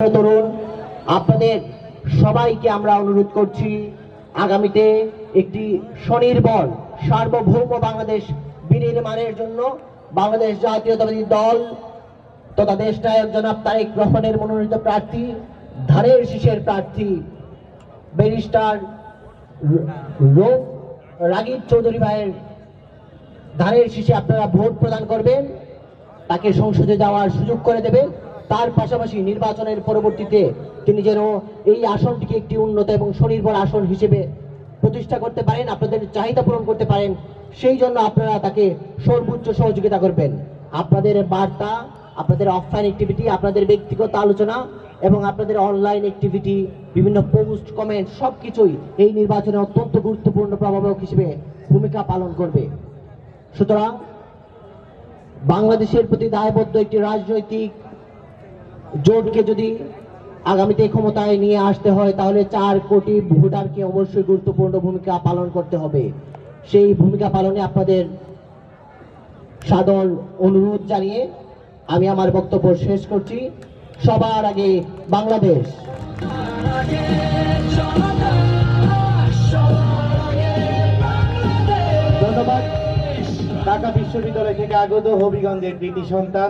তরুণ আপনাদের সবাইকে আমরা অনুরোধ করছি, আগামীতে একটি স্বনির্ভর, সার্বভৌম বাংলাদেশ বিনির্মাণের জন্য বাংলাদেশ জাতীয়তাবাদী দল তথা দেশ নায়ক জনাব তারেক রহমানের মনোনীত প্রার্থী, ধানের শীষের প্রার্থী, ব্যারিস্টার রোগ রাগিব চৌধুরী ভাইয়ের ধানের শীষে আপনারা ভোট প্রদান করবেন, তাকে সংসদে যাওয়ার সুযোগ করে দেবে তার পাশাপাশি নির্বাচনের পরবর্তীতে তিনি যেন এই আসনটিকে একটি উন্নত এবং স্বনির্ভর আসন হিসেবে প্রতিষ্ঠা করতে পারেন, আপনাদের চাহিদা পূরণ করতে পারেন, সেই জন্য আপনারা তাকে সর্বোচ্চ সহযোগিতা করবেন। আপনাদের বার্তা, আপনাদের অফলাইন অ্যাক্টিভিটি আপনাদের ব্যক্তিগত আলোচনা এবং আপনাদের অনলাইন অ্যাক্টিভিটি বিভিন্ন পোস্ট কমেন্ট সব কিছুই এই নির্বাচনে অত্যন্ত গুরুত্বপূর্ণ প্রভাবক হিসেবে ভূমিকা পালন করবে। সুতরাং বাংলাদেশের প্রতি দায়বদ্ধ একটি রাজনৈতিক জোটকে যদি আগামীতে ক্ষমতায় নিয়ে আসতে হয়, তাহলে চার কোটি ভোটারকে অবশ্যই গুরুত্বপূর্ণ ভূমিকা পালন করতে হবে। সেই ভূমিকা পালনে আপনাদের সাদর অনুরোধ জানিয়ে আমি আমার বক্তব্য শেষ করছি। সবার আগে বাংলাদেশ। ধন্যবাদ। ঢাকা বিশ্ববিদ্যালয় থেকে আগত হবিগঞ্জের কৃতি সন্তান